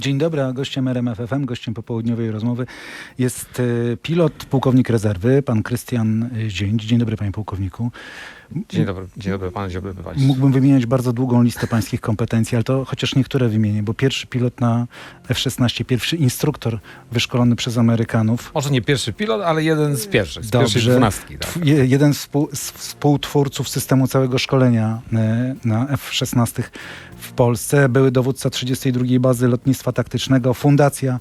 Dzień dobry, a gościem RMFFM, gościem popołudniowej rozmowy jest e, pilot, pułkownik rezerwy, pan Krystian Zięć. Dzień dobry, panie pułkowniku. Dzień dobry, dzień dobry panu, dzień dobry państwu. Mógłbym wymieniać bardzo długą listę pańskich kompetencji, ale to chociaż niektóre wymienię, bo pierwszy pilot na F-16, pierwszy instruktor wyszkolony przez Amerykanów. Może nie pierwszy pilot, ale jeden z pierwszych, z pierwszej Dobrze. dwunastki. Tak. Jeden z, współ, z współtwórców systemu całego szkolenia e, na F-16 w Polsce. Były dowódca 32 Bazy Lotnictwa Taktycznego, Fundacja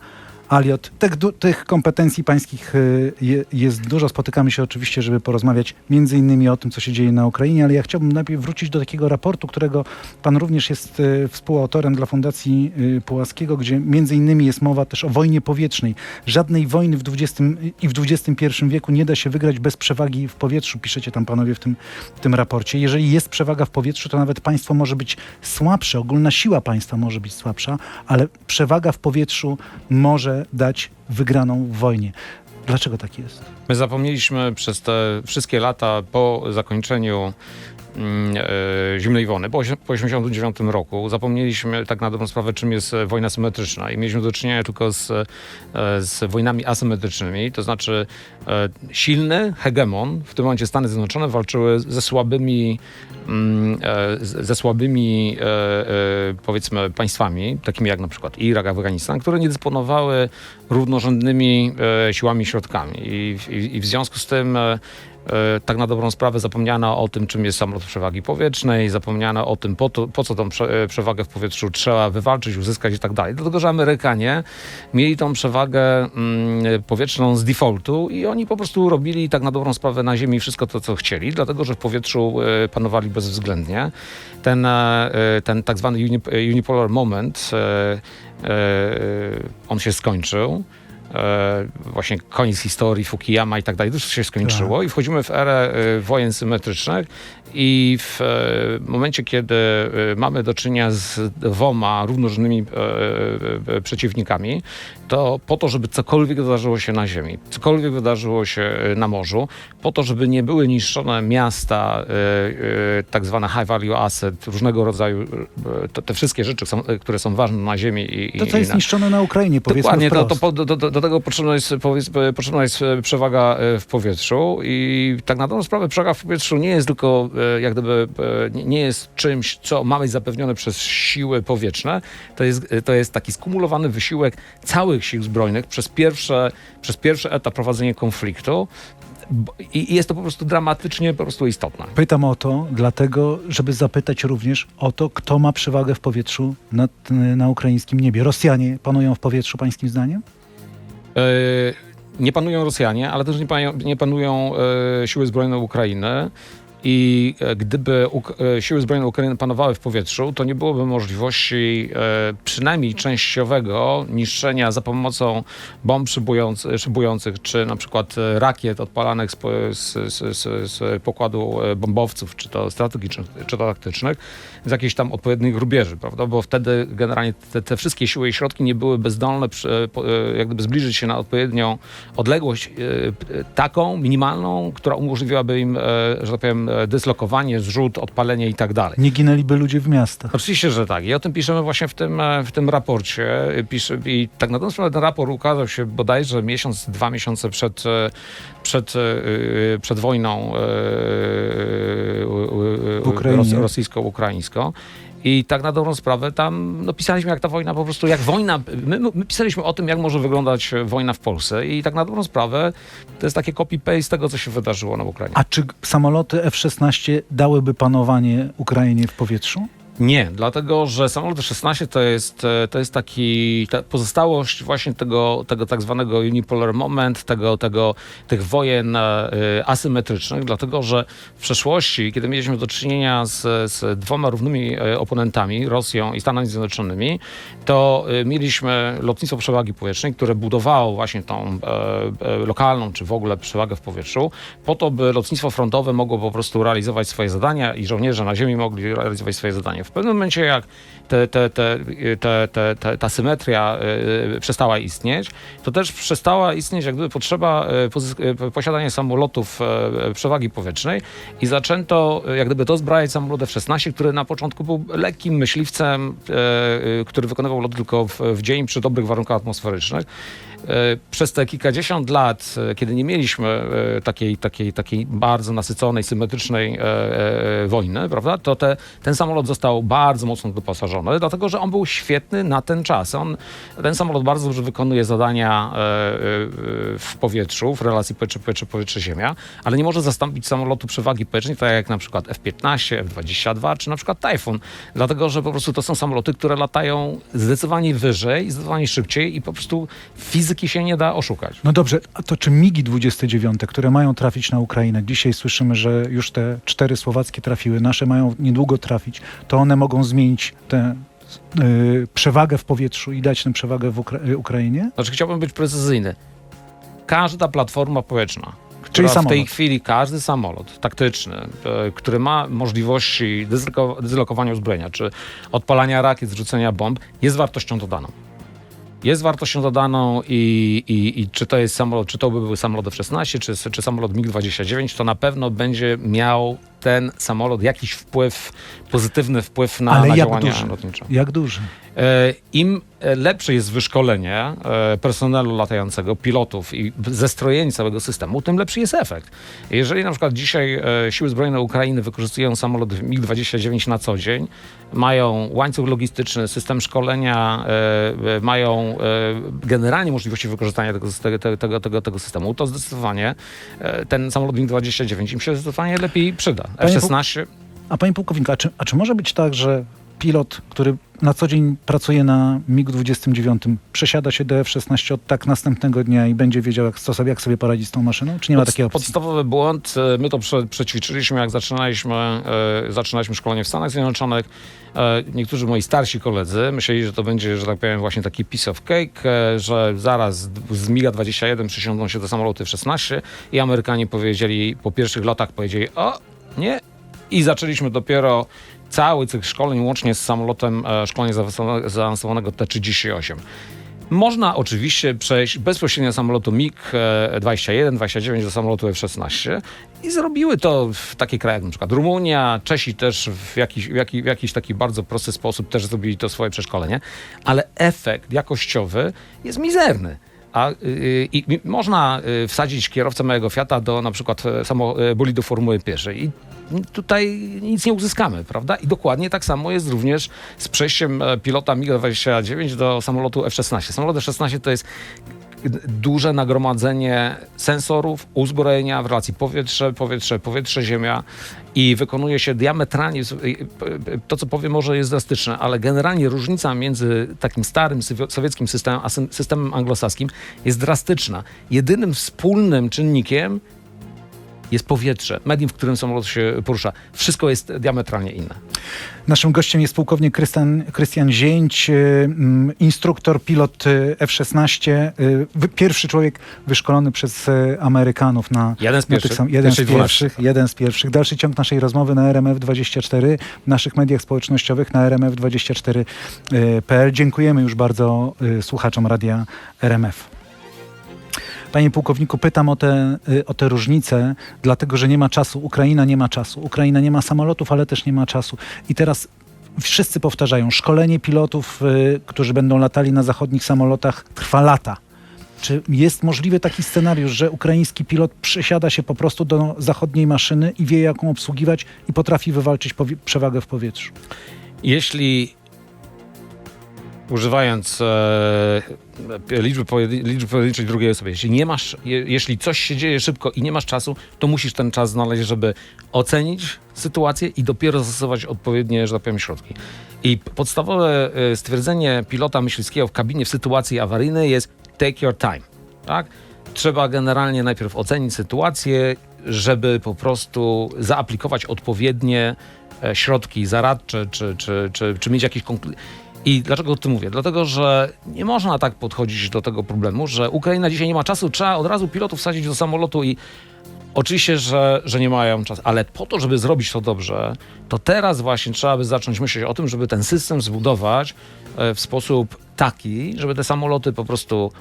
Aliot. Tych, tych kompetencji pańskich e, je, jest dużo. Spotykamy się oczywiście, żeby porozmawiać między innymi o tym, co się dzieje na Ukrainie, ale ja chciałbym najpierw wrócić do takiego raportu, którego pan również jest e, współautorem dla Fundacji e, Pułaskiego, gdzie między innymi jest mowa też o wojnie powietrznej. Żadnej wojny w XX i w XXI wieku nie da się wygrać bez przewagi w powietrzu, piszecie tam panowie w tym, w tym raporcie. Jeżeli jest przewaga w powietrzu, to nawet państwo może być słabsze, ogólna siła państwa może być słabsza, ale przewaga w powietrzu może dać wygraną w wojnie. Dlaczego tak jest? My zapomnieliśmy przez te wszystkie lata po zakończeniu zimnej wojny, po, osie- po 89 roku, zapomnieliśmy tak na dobrą sprawę, czym jest e, wojna symetryczna i mieliśmy do czynienia tylko z, e, z wojnami asymetrycznymi, to znaczy e, silny hegemon, w tym momencie Stany Zjednoczone walczyły ze słabymi mm, e, ze słabymi e, e, powiedzmy państwami, takimi jak na przykład Irak, Afganistan, które nie dysponowały równorzędnymi e, siłami i środkami. I, i, I w związku z tym e, e, tak na dobrą sprawę zapomniano o tym, czym jest samolot przewagi powietrznej, zapomniano o tym, po, to, po co tą prze, e, przewagę w powietrzu trzeba wywalczyć, uzyskać i tak dalej. Dlatego, że Amerykanie mieli tą przewagę mm, powietrzną z defaultu i oni po prostu robili tak na dobrą sprawę na ziemi wszystko to, co chcieli, dlatego, że w powietrzu e, panowali bezwzględnie. Ten, e, ten tak zwany uni, unipolar moment, e, e, on się skończył. E, właśnie koniec historii, Fukuyama i tak dalej, to już się skończyło. I wchodzimy w erę e, wojen symetrycznych. I w e, momencie, kiedy mamy do czynienia z dwoma równorzędnymi przeciwnikami, to po to, żeby cokolwiek wydarzyło się na ziemi, cokolwiek wydarzyło się na morzu, po to, żeby nie były niszczone miasta, tak zwane high value asset, różnego rodzaju, to, te wszystkie rzeczy, które są ważne na ziemi i, To, co jest na, niszczone na Ukrainie, powiedzmy Dokładnie, to, to, do, do tego potrzebna jest, potrzebna jest e, przewaga e, w powietrzu i tak na dobrą sprawę przewaga w powietrzu nie jest tylko e, jak gdyby, nie- jest czymś, co ma być zapewnione przez siły powietrzne, to jest, to jest taki skumulowany wysiłek całych sił zbrojnych przez, pierwsze, przez pierwszy etap prowadzenia konfliktu i jest to po prostu dramatycznie po prostu istotne. Pytam o to, dlatego, żeby zapytać również o to, kto ma przewagę w powietrzu nad, na ukraińskim niebie. Rosjanie panują w powietrzu, pańskim zdaniem? E, Nie panują Rosjanie, ale też nie, panują, nie panują e, siły zbrojne Ukrainy. I e, gdyby e, siły zbrojne Ukrainy panowały w powietrzu, to nie byłoby możliwości e, przynajmniej częściowego niszczenia za pomocą bomb szybując, szybujących, czy na przykład rakiet odpalanych z, z, z, z, pokładu bombowców, czy to strategicznych, czy to taktycznych, z jakiejś tam odpowiednich rubieży, prawda? Bo wtedy generalnie te, te wszystkie siły i środki nie byłyby zdolne przy, jak gdyby zbliżyć się na odpowiednią odległość taką, minimalną, która umożliwiłaby im, że tak powiem, dyslokowanie, zrzut, odpalenie i tak dalej. Nie ginęliby ludzie w miastach. Oczywiście, że tak. I o tym piszemy właśnie w tym, e, w tym raporcie. Pisze, I tak na dobrą ten raport ukazał się bodajże miesiąc, dwa miesiące przed, e, przed, e, przed wojną e, rosyjsko-ukraińską. I tak na dobrą sprawę tam no, pisaliśmy jak ta wojna po prostu, jak wojna, my, my pisaliśmy o tym, jak może wyglądać wojna w Polsce i tak na dobrą sprawę to jest takie copy-paste tego, co się wydarzyło na Ukrainie. A czy samoloty F-16 dałyby panowanie Ukrainie w powietrzu? Nie, dlatego że samolot 16 to jest, e, to jest taki ta pozostałość właśnie tego, tego tak zwanego unipolar moment, tego, tego, tych wojen e, asymetrycznych, dlatego że w przeszłości, kiedy mieliśmy do czynienia z, z dwoma równymi e, oponentami, Rosją i Stanami Zjednoczonymi, to e, mieliśmy lotnictwo przewagi powietrznej, które budowało właśnie tą e, e, lokalną, czy w ogóle przewagę w powietrzu, po to, by lotnictwo frontowe mogło po prostu realizować swoje zadania i żołnierze na ziemi mogli realizować swoje zadania. W pewnym momencie, jak te, te, te, te, te, te, ta symetria y, przestała istnieć, to też przestała istnieć jak gdyby potrzeba y, y, posiadania samolotów y, przewagi powietrznej i zaczęto y, jak gdyby dozbrajać samolot F-16, który na początku był lekkim myśliwcem, y, y, który wykonywał lot tylko w, w dzień przy dobrych warunkach atmosferycznych. E, Przez te kilkadziesiąt lat, e, kiedy nie mieliśmy e, takiej, takiej, takiej bardzo nasyconej, symetrycznej wojny, prawda, to te, ten samolot został bardzo mocno doposażony, dlatego że on był świetny na ten czas. On, ten samolot bardzo dobrze wykonuje zadania w powietrzu, w relacji powietrze-powietrze, powietrze-ziemia, ale nie może zastąpić samolotu przewagi powietrznej, tak jak na przykład F-15, F-22 czy na przykład Typhoon, dlatego że po prostu to są samoloty, które latają zdecydowanie wyżej, zdecydowanie szybciej i po prostu fizyki się nie da oszukać. No dobrze, a to czy MIGI 29, które mają trafić na Ukrainę, dzisiaj słyszymy, że już te cztery słowackie trafiły, nasze mają niedługo trafić, to one mogą zmienić tę y, przewagę w powietrzu i dać tę przewagę w Ukra- y, Ukrainie? Znaczy chciałbym być precyzyjny. Każda platforma powietrzna, która w tej chwili, każdy samolot taktyczny, e, który ma możliwości dezlokowania uzbrojenia, czy odpalania rakiet, zrzucenia bomb, jest wartością dodaną. Jest wartością dodaną i, i, i czy to jest samolot, czy to by był samolot F-16, czy, czy samolot MiG-29, to na pewno będzie miał ten samolot jakiś wpływ, pozytywny wpływ na, Ale na jak działania duży? lotnicze. Jak duży? E, Im e, lepsze jest wyszkolenie e, personelu latającego, pilotów i zestrojenie całego systemu, tym lepszy jest efekt. Jeżeli na przykład dzisiaj Siły Zbrojne Ukrainy wykorzystują samolot MiG-29 na co dzień, mają łańcuch logistyczny, system szkolenia, mają generalnie możliwości wykorzystania tego, tego, tego, tego, tego systemu, to zdecydowanie ten samolot MiG-29 im się zdecydowanie lepiej przyda. Panie F-16 A panie pułkowniku, a czy, a czy może być tak, że pilot, który na co dzień pracuje na MiG-29, przesiada się do F-16 od tak następnego dnia i będzie wiedział, jak, co sobie, jak sobie poradzić z tą maszyną? Czy nie ma Podst- takiej opcji? Podstawowy błąd. e, My to prze, przećwiczyliśmy, jak zaczynaliśmy, e, zaczynaliśmy szkolenie w Stanach Zjednoczonych. E, niektórzy moi starsi koledzy myśleli, że to będzie, że tak powiem, właśnie taki piece of cake, e, że zaraz z MiGa-21 przysiądą się do samoloty F-16 i Amerykanie powiedzieli, po pierwszych latach powiedzieli, o, nie. I zaczęliśmy dopiero cały cykl szkoleń, łącznie z samolotem e, szkolenia zaawansowanego- zaawansowanego T-38. Można oczywiście przejść bezpośrednio z samolotu MiG-21, 29 do samolotu F-16 i zrobiły to w takich krajach jak przykład Rumunia, Czesi też w jakiś, w, jaki, w jakiś taki bardzo prosty sposób też zrobili to swoje przeszkolenie, ale efekt jakościowy jest mizerny. A y, y, i można y, wsadzić kierowcę mojego Fiata do na przykład e, samo, e, bolidu Formuły pierwszej i tutaj nic nie uzyskamy, prawda? I dokładnie tak samo jest również z przejściem e, pilota MiG-29 do samolotu F-16. Samolot F-16 to jest duże nagromadzenie sensorów, uzbrojenia w relacji powietrze, powietrze, powietrze, ziemia i wykonuje się diametralnie, to co powiem może jest drastyczne, ale generalnie różnica między takim starym sowieckim systemem a systemem anglosaskim jest drastyczna. Jedynym wspólnym czynnikiem jest powietrze, medium, w którym samolot się porusza. Wszystko jest diametralnie inne. Naszym gościem jest pułkownik Krystian, Krystian Zięć, y, mm, instruktor, pilot y, F-16, y, pierwszy człowiek wyszkolony przez Amerykanów na, Jeden z pierwszych. sam- jeden z pierwszych, jeden z pierwszych. Dalszy ciąg naszej rozmowy na RMF24, w naszych mediach społecznościowych na RMF24.pl. Dziękujemy już bardzo słuchaczom radia RMF. Panie pułkowniku, pytam o te, y, o te różnice, dlatego że nie ma czasu. Ukraina nie ma czasu. Ukraina nie ma samolotów, ale też nie ma czasu. I teraz wszyscy powtarzają, szkolenie pilotów, y, którzy będą latali na zachodnich samolotach, trwa lata. Czy jest możliwy taki scenariusz, że ukraiński pilot przesiada się po prostu do zachodniej maszyny i wie, jaką obsługiwać i potrafi wywalczyć przewagę w powietrzu? Jeśli używając e, liczby, pojedyn- liczby pojedynczej drugiej osobie, jeśli nie masz, je, jeśli coś się dzieje szybko i nie masz czasu, to musisz ten czas znaleźć, żeby ocenić sytuację i dopiero zastosować odpowiednie, że tak powiem, środki. I podstawowe e, stwierdzenie pilota myśliwskiego w kabinie w sytuacji awaryjnej jest take your time, tak? Trzeba generalnie najpierw ocenić sytuację, żeby po prostu zaaplikować odpowiednie e, środki zaradcze, czy, czy, czy, czy mieć konkluzje. I dlaczego o tym mówię? Dlatego, że nie można tak podchodzić do tego problemu, że Ukraina dzisiaj nie ma czasu, trzeba od razu pilotów wsadzić do samolotu i Oczywiście, że, że nie mają czasu, ale po to, żeby zrobić to dobrze, to teraz właśnie trzeba by zacząć myśleć o tym, żeby ten system zbudować e, w sposób taki, żeby te samoloty po prostu,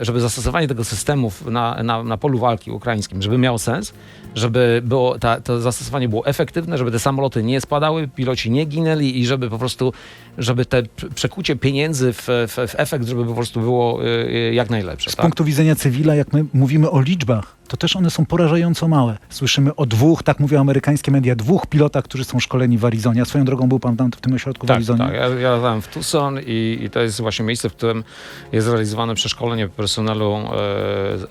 żeby zastosowanie tego systemu w- na, na, na polu walki ukraińskim, żeby miało sens, żeby było, ta, to zastosowanie było efektywne, żeby te samoloty nie spadały, piloci nie ginęli i żeby po prostu, żeby te przekucie pieniędzy w, w, w efekt, żeby po prostu było e, e, jak najlepsze. Z tak? punktu widzenia cywila, jak my mówimy o liczbach, to też one są porażająco małe. Słyszymy o dwóch, tak mówią amerykańskie media, dwóch pilotach, którzy są szkoleni w Arizonie. A swoją drogą był pan tam w tym ośrodku w Tak, Arizonie? tak. Ja, ja latałem w Tucson i, i to jest właśnie miejsce, w którym jest realizowane przeszkolenie personelu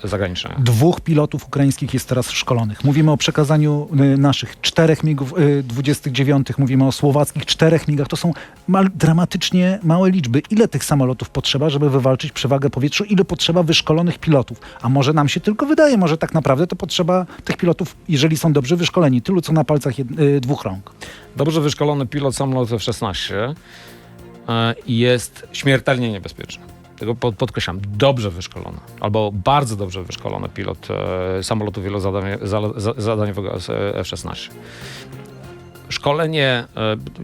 e, zagranicznego. Dwóch pilotów ukraińskich jest teraz szkolonych. Mówimy o przekazaniu y, naszych czterech MiGów y, 29, mówimy o słowackich czterech MiGach. To są mal, dramatycznie małe liczby. Ile tych samolotów potrzeba, żeby wywalczyć przewagę powietrzu? Ile potrzeba wyszkolonych pilotów? A może nam się tylko wydaje, może tak naprawdę to potrzeba tych pilotów, jeżeli są dobrze wyszkoleni, tylu co na palcach jed, y, dwóch rąk. Dobrze wyszkolony pilot samolotu F-16 e, jest śmiertelnie niebezpieczny. Tego pod, podkreślam, dobrze wyszkolony, albo bardzo dobrze wyszkolony pilot e, samolotu wielozadanie- za- za- zadaniowego z, e, F-16. Szkolenie,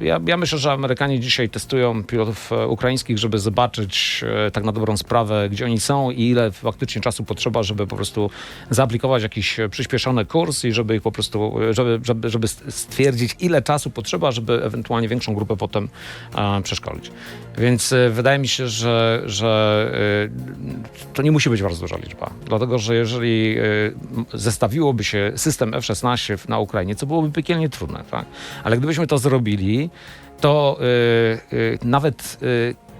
e, ja, ja myślę, że Amerykanie dzisiaj testują pilotów e, ukraińskich, żeby zobaczyć e, tak na dobrą sprawę, gdzie oni są i ile faktycznie czasu potrzeba, żeby po prostu zaaplikować jakiś przyspieszony kurs i żeby ich po prostu, żeby, żeby, żeby stwierdzić, ile czasu potrzeba, żeby ewentualnie większą grupę potem przeszkolić. Więc wydaje mi się, że, że to nie musi być bardzo duża liczba. Dlatego, że jeżeli zestawiłoby się system F-16 w- na Ukrainie, co byłoby piekielnie trudne, tak? Ale gdybyśmy to zrobili, to e, e, nawet e,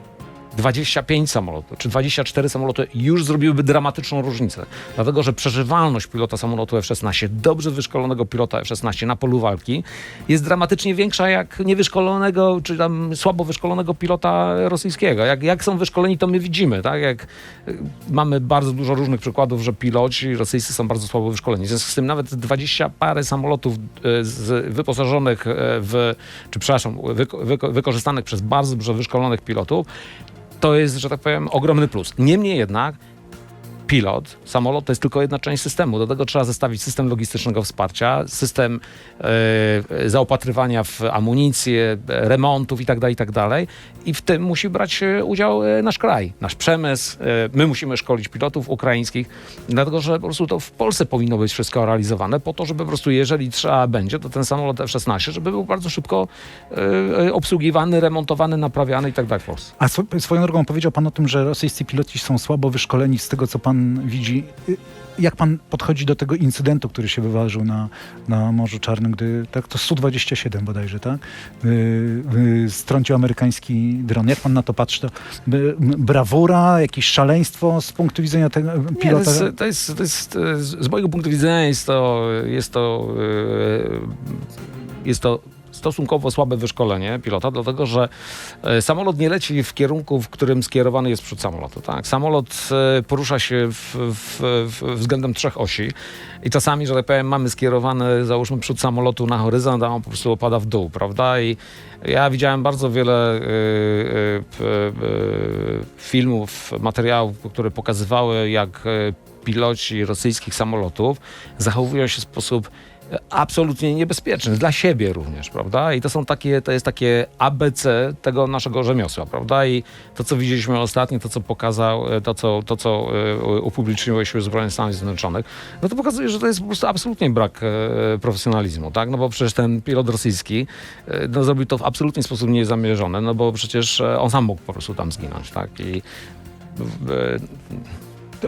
25 samolotów czy 24 samoloty już zrobiłyby dramatyczną różnicę. Dlatego, że przeżywalność pilota samolotu F-16, dobrze wyszkolonego pilota F-16 na polu walki jest dramatycznie większa jak niewyszkolonego czy tam słabo wyszkolonego pilota rosyjskiego. Jak, jak są wyszkoleni, to my widzimy. Tak? Jak, y, mamy bardzo dużo różnych przykładów, że piloci rosyjscy są bardzo słabo wyszkoleni. W związku z tym nawet 20 parę samolotów y, z, wyposażonych y, w, czy przepraszam, wyko, wyko, wykorzystanych przez bardzo dobrze wyszkolonych pilotów, to jest, że tak powiem, ogromny plus. Niemniej jednak pilot, samolot to jest tylko jedna część systemu. Do tego trzeba zestawić system logistycznego wsparcia, system e, zaopatrywania w amunicję, e, remontów itd., itd. I w tym musi brać udział nasz kraj, nasz przemysł. My musimy szkolić pilotów ukraińskich, dlatego że po prostu to w Polsce powinno być wszystko realizowane po to, żeby po prostu jeżeli trzeba będzie, to ten samolot F-16, żeby był bardzo szybko obsługiwany, remontowany, naprawiany itd. w Polsce. A swo- swoją drogą powiedział pan o tym, że rosyjscy piloci są słabo wyszkoleni z tego, co pan widzi. Y, Jak pan podchodzi do tego incydentu, który się wyważył na, na Morzu Czarnym, gdy tak to Su-27 bodajże, tak? Y, y, strącił amerykański dron. Jak pan na to patrzy? To y, brawura, jakieś szaleństwo z punktu widzenia tego Nie, to, pilota? jest, to, jest, to jest, z mojego punktu widzenia jest to, jest to, e, jest to stosunkowo słabe wyszkolenie pilota, dlatego że e, samolot nie leci w kierunku, w którym skierowany jest przód samolotu. Tak? Samolot e, porusza się w, w, w, względem trzech osi i czasami, że tak powiem, mamy skierowany, załóżmy, przód samolotu na horyzont, a on po prostu opada w dół, prawda? I ja widziałem bardzo wiele y, y, y, filmów, materiałów, które pokazywały, jak y, piloci rosyjskich samolotów zachowują się w sposób e, absolutnie niebezpieczny, dla siebie również, prawda? I to są takie, to jest takie ABC tego naszego rzemiosła, prawda? I to, co widzieliśmy ostatnio, to, co pokazał, e, to, co, to, co e, upubliczniły Siły Zbrojne Stanów Zjednoczonych, no to pokazuje, że to jest po prostu absolutnie brak e, profesjonalizmu, tak? No bo przecież ten pilot rosyjski no, zrobił to w absolutnie sposób niezamierzony, no bo przecież on sam mógł po prostu tam zginąć, tak? I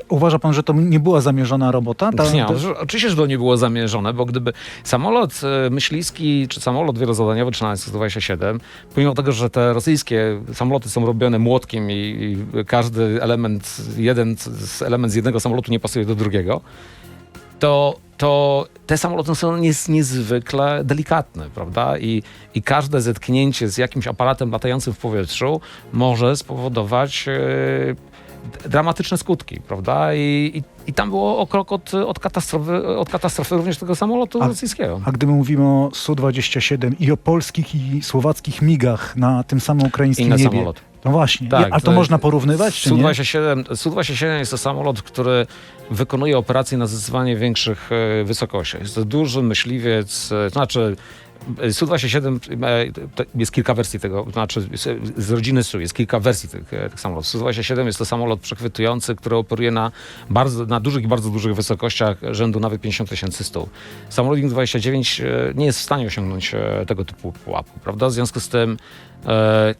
Uważa pan, że to nie była zamierzona robota? Ta, nie, oczywiście, że to nie było zamierzone, bo gdyby samolot e, myśliwski czy samolot wielozadaniowy 1327, pomimo tego, że te rosyjskie samoloty są robione młotkiem i, i każdy element, jeden z, element z jednego samolotu nie pasuje do drugiego, to, to te samoloty są nies, niezwykle delikatne, prawda? I, I każde zetknięcie z jakimś aparatem latającym w powietrzu może spowodować e, dramatyczne skutki, prawda? I, i I tam było o krok od, od, katastrofy, od katastrofy również tego samolotu A- rosyjskiego. A gdy my mówimy o Su-27 i o polskich i słowackich migach na tym samym ukraińskim Inny niebie. samolot. No właśnie, Tak, a to to- można porównywać, czy nie? Su-27, Su-27 jest to samolot, który wykonuje operacje na zdecydowanie większych e, wysokościach. Jest to duży myśliwiec, to znaczy e, Su-27 e, jest kilka wersji tego, znaczy z- rodziny Su jest kilka wersji tych, e, tych samolotów. Su-27 jest to samolot przechwytujący, który operuje na, bardzo, na dużych i bardzo dużych wysokościach rzędu nawet 50 tysięcy stóp. Samolot MiG-29 e, nie jest w stanie osiągnąć tego typu pułapu, prawda? W związku z tym e,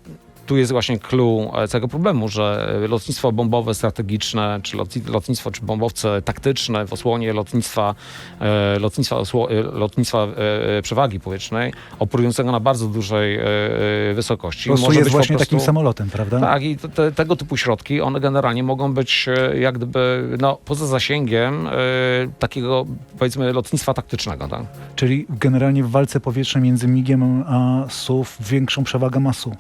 tu jest właśnie clue e, całego problemu, że e, lotnictwo bombowe strategiczne, czy lotni- lotnictwo, czy bombowce taktyczne w osłonie lotnictwa, e, lotnictwa, lotnictwa przewagi powietrznej, operującego na bardzo dużej wysokości. Rosu może jest być po właśnie prostu- takim samolotem, prawda? tak, i te, te, tego typu środki, one generalnie mogą być jak gdyby no, poza zasięgiem takiego, powiedzmy, lotnictwa taktycznego. Tak? Czyli generalnie w walce powietrznej między MIG-iem a SUW większą przewagę ma SU.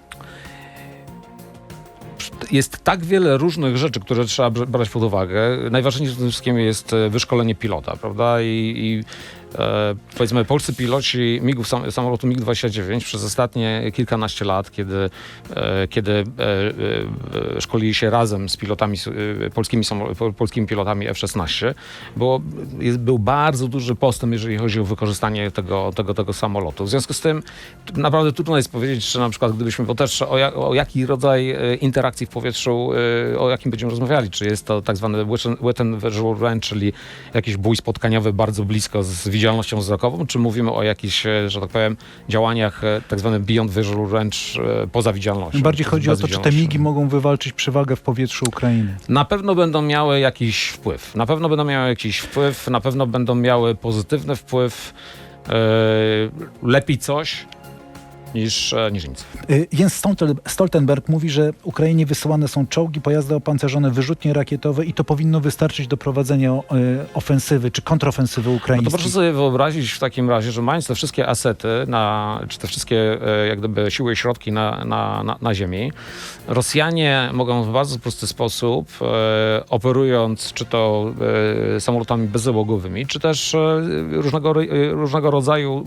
Jest tak wiele różnych rzeczy, które trzeba br- brać pod uwagę. Tym wszystkim jest e, wyszkolenie pilota, prawda? I, i powiedzmy, polscy piloci MIG-ów, sam, samolotu MiG-29 przez ostatnie kilkanaście lat, kiedy, e, kiedy e, e, e, szkolili się razem z pilotami, e, polskimi, polskimi pilotami F-16, było, jest, był bardzo duży postęp, jeżeli chodzi o wykorzystanie tego, tego, tego samolotu. W związku z tym naprawdę trudno jest powiedzieć, czy na przykład gdybyśmy, bo też o, jak, o jaki rodzaj e, interakcji w powietrzu, e, o jakim będziemy rozmawiali, czy jest to tak zwany wet and visual range, czyli jakiś bój spotkaniowy bardzo blisko z widzialnością wzrokową, czy mówimy o jakichś, e, że tak powiem, działaniach e, tak zwanym beyond visual range e, poza widzialnością. Bardziej chodzi o to, czy te. MIGi mogą wywalczyć przewagę w powietrzu Ukrainy. Na pewno będą miały jakiś wpływ. Na pewno będą miały jakiś wpływ, na pewno będą miały pozytywny wpływ. Yy, lepiej coś niż, e, niż nic. Y, Jens Stolten- Stoltenberg mówi, że Ukrainie wysyłane są czołgi, pojazdy opancerzone, wyrzutnie rakietowe i to powinno wystarczyć do prowadzenia y, ofensywy czy kontrofensywy No ukraińskiej. to proszę sobie wyobrazić w takim razie, że mając te wszystkie asety, na, czy te wszystkie e, jak gdyby siły i środki na, na, na, na ziemi, Rosjanie mogą w bardzo prosty sposób, e, operując czy to e, samolotami bezzałogowymi, czy też e, różnego, różnego rodzaju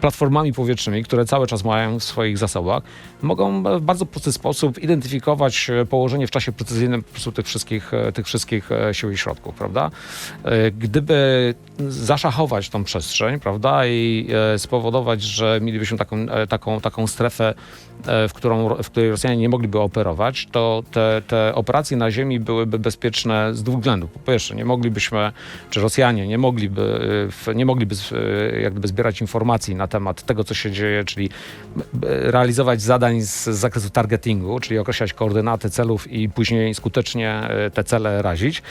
platformami powietrznymi, które cały czas mają w swoich zasobach, mogą w bardzo prosty sposób identyfikować e, położenie w czasie precyzyjnym po prostu tych wszystkich, e, tych wszystkich e, sił i środków, prawda? Gdyby zaszachować tą przestrzeń, prawda, i spowodować, że mielibyśmy taką, taką, taką strefę, w, którą, w której Rosjanie nie mogliby operować, to te, te operacje na ziemi byłyby bezpieczne z dwóch względów. Po pierwsze, nie moglibyśmy, czy Rosjanie nie mogliby, e, nie mogliby e, jak gdyby zbierać informacji na temat tego, co się dzieje, czyli e, realizować zadań z zakresu targetingu, czyli określać koordynaty celów i później skutecznie e, te cele razić.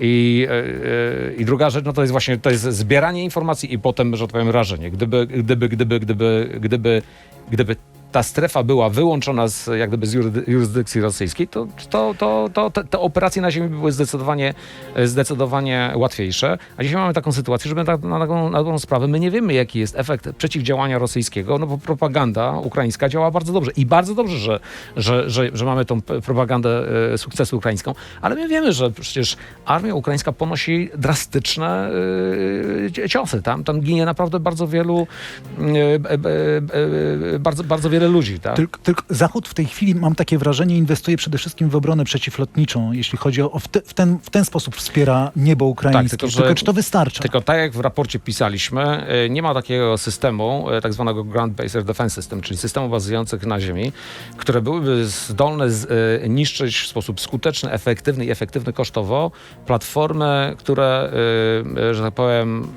I, e, e, I druga rzecz, no to jest właśnie to jest zbieranie informacji i potem, że tak powiem, rażenie. Gdyby, gdyby, gdyby, gdyby, gdyby, gdyby ta strefa była wyłączona z, jak gdyby z jurysdykcji rosyjskiej, to, to, to, to te, te operacje na ziemi były zdecydowanie, e, zdecydowanie łatwiejsze. A dzisiaj mamy taką sytuację, że my tak, na, taką, na dobrą sprawę my nie wiemy, jaki jest efekt przeciwdziałania rosyjskiego, no bo propaganda ukraińska działa bardzo dobrze. I bardzo dobrze, że, że, że, że mamy tą propagandę e, sukcesu ukraińską, ale my wiemy, że przecież armia ukraińska ponosi drastyczne e, ciosy. Tam, tam ginie naprawdę bardzo wielu, bardzo, bardzo wiele ludzi. Tak? Tylko, tylko Zachód w tej chwili, mam takie wrażenie, inwestuje przede wszystkim w obronę przeciwlotniczą, jeśli chodzi o, w, te, w, ten, w ten sposób wspiera niebo ukraińskie. Tak, tylko, tylko, że- czy to wystarcza? Tylko tak jak w raporcie pisaliśmy, y, nie ma takiego systemu, y, tak zwanego Ground-Based Air Defense System, czyli systemu bazujących na ziemi, które byłyby zdolne z, y, niszczyć w sposób skuteczny, efektywny i efektywny kosztowo platformy, które, że tak powiem,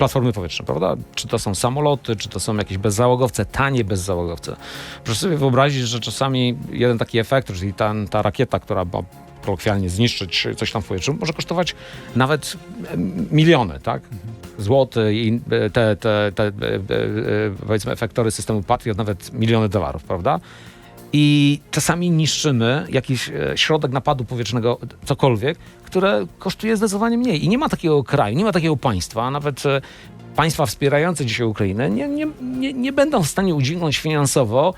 platformy powietrzne, prawda? Czy to są samoloty, czy to są jakieś bezzałogowce, tanie bezzałogowce. Proszę sobie wyobrazić, że czasami jeden taki efekt, czyli ta, ta rakieta, która ma kolokwialnie zniszczyć coś tam w powietrzu, może kosztować nawet miliony, tak? Złoty i e, te, te, te e, e, powiedzmy efektory systemu Patriot nawet miliony dolarów, prawda? I czasami niszczymy jakiś e, środek napadu powietrznego, cokolwiek, które kosztuje zdecydowanie mniej. I nie ma takiego kraju, nie ma takiego państwa, nawet e, państwa wspierające dzisiaj Ukrainę nie, nie, nie, nie będą w stanie udźwignąć finansowo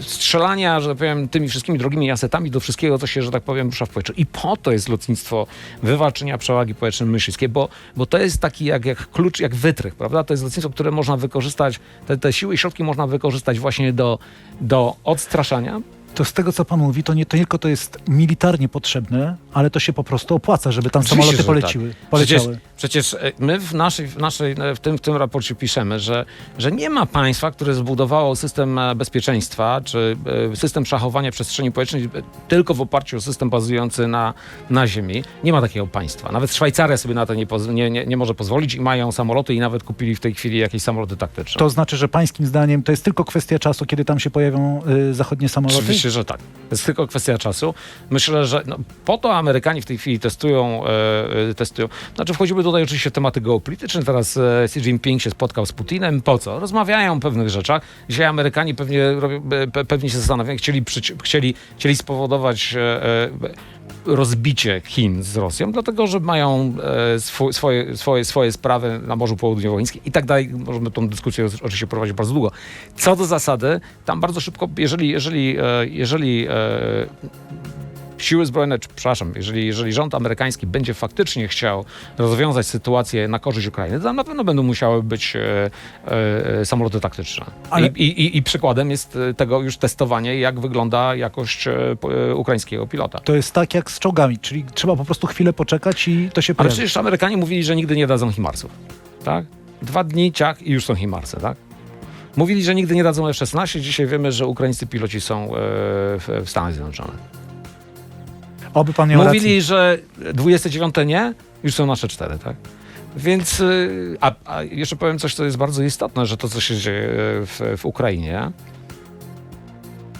strzelania, że tak powiem, tymi wszystkimi drogimi jasetami do wszystkiego, co się, że tak powiem, rusza w powietrzu. I po to jest lotnictwo wywalczenia przewagi powietrznej myśliwskiej, bo, bo to jest taki jak, jak klucz, jak wytrych, prawda? To jest lotnictwo, które można wykorzystać, te, te siły i środki można wykorzystać właśnie do, do odstraszania, To z tego, co pan mówi, to nie tylko to jest militarnie potrzebne, ale to się po prostu opłaca, żeby tam Oczywiście, samoloty że poleciły, tak. poleciały. Przecież, przecież e, my w, naszej, w, naszej, e, w, tym, w tym raporcie piszemy, że, że nie ma państwa, które zbudowało system e, bezpieczeństwa czy system szachowania przestrzeni powietrznej tylko w oparciu o system bazujący na, na ziemi. Nie ma takiego państwa. Nawet Szwajcaria sobie na to nie, nie, nie, nie może pozwolić i mają samoloty i nawet kupili w tej chwili jakieś samoloty taktyczne. To znaczy, że pańskim zdaniem to jest tylko kwestia czasu, kiedy tam się pojawią y, zachodnie samoloty? Oczywiście, że tak. To jest tylko kwestia czasu. Myślę, że no, po to Amerykanie w tej chwili testują, e, testują. Znaczy wchodzimy tutaj oczywiście tematy geopolityczne. Teraz e, Xi Jinping się spotkał z Putinem. Po co? Rozmawiają o pewnych rzeczach. Dzisiaj Amerykanie pewnie, e, pe, pewnie się zastanawiają, chcieli, chcieli, chcieli spowodować e, rozbicie Chin z Rosją, dlatego że mają swoje, swoje, swoje sprawy na Morzu Południowochińskim i tak dalej. Możemy tą dyskusję oczywiście prowadzić bardzo długo. Co do zasady, tam bardzo szybko, jeżeli, jeżeli, jeżeli siły zbrojne, czy, przepraszam, jeżeli, jeżeli rząd amerykański będzie faktycznie chciał rozwiązać sytuację na korzyść Ukrainy, to tam na pewno będą musiały być e, e, samoloty taktyczne. Ale- I, i, i, przykładem jest e, tego już testowanie, jak wygląda jakość e, e, ukraińskiego pilota. To jest tak jak z czołgami, czyli trzeba po prostu chwilę poczekać i to się Ale pojawi. przecież Amerykanie mówili, że nigdy nie dadzą Himarsów. Tak? Dwa dni, ciach i już są Himarsy, tak? Mówili, że nigdy nie dadzą F-16. Dzisiaj wiemy, że ukraińscy piloci są w, w Stanach Zjednoczonych. Oby pan miał Mówili, rację. że 29 nie, już są nasze cztery, tak? Więc, y, a, a jeszcze powiem coś, co jest bardzo istotne, że to, co się dzieje w, w Ukrainie,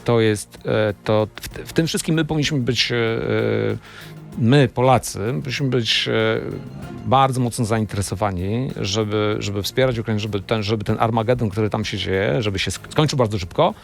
to jest, e, to w, w tym wszystkim my powinniśmy być, e, my Polacy, powinniśmy być e, bardzo mocno zainteresowani, żeby, żeby wspierać Ukrainę, żeby ten, żeby ten Armagedon, który tam się dzieje, żeby się sk- skończył bardzo szybko,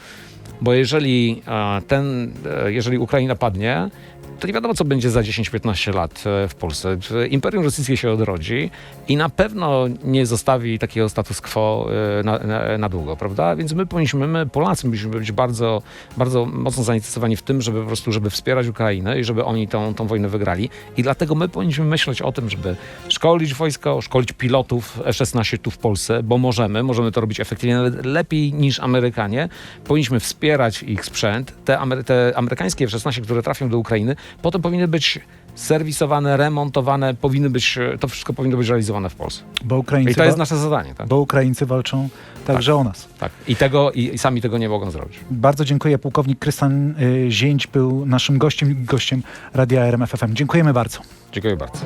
bo jeżeli ten, jeżeli Ukraina padnie, to nie wiadomo, co będzie za 10-15 lat e, w Polsce. Imperium Rosyjskie się odrodzi i na pewno nie zostawi takiego status quo e, na, na, na długo, prawda? Więc my powinniśmy, my Polacy powinniśmy być bardzo, bardzo mocno zainteresowani w tym, żeby po prostu, żeby wspierać Ukrainę i żeby oni tą, tą wojnę wygrali. I dlatego my powinniśmy myśleć o tym, żeby szkolić wojsko, szkolić pilotów F-16 tu w Polsce, bo możemy, możemy to robić efektywnie, nawet lepiej niż Amerykanie. Powinniśmy wspierać ich sprzęt. Te, amery- te amerykańskie F-16, które trafią do Ukrainy, potem powinny być serwisowane, remontowane, powinny być, e, to wszystko powinno być realizowane w Polsce. Bo Ukraińcy, I to jest nasze zadanie, tak? bo Ukraińcy walczą także o nas. tak. I tego, i, sami tego nie mogą zrobić. Bardzo dziękuję. Pułkownik Krystian y, Zięć był naszym gościem i gościem Radia RMF FM. Dziękujemy bardzo. Dziękuję bardzo.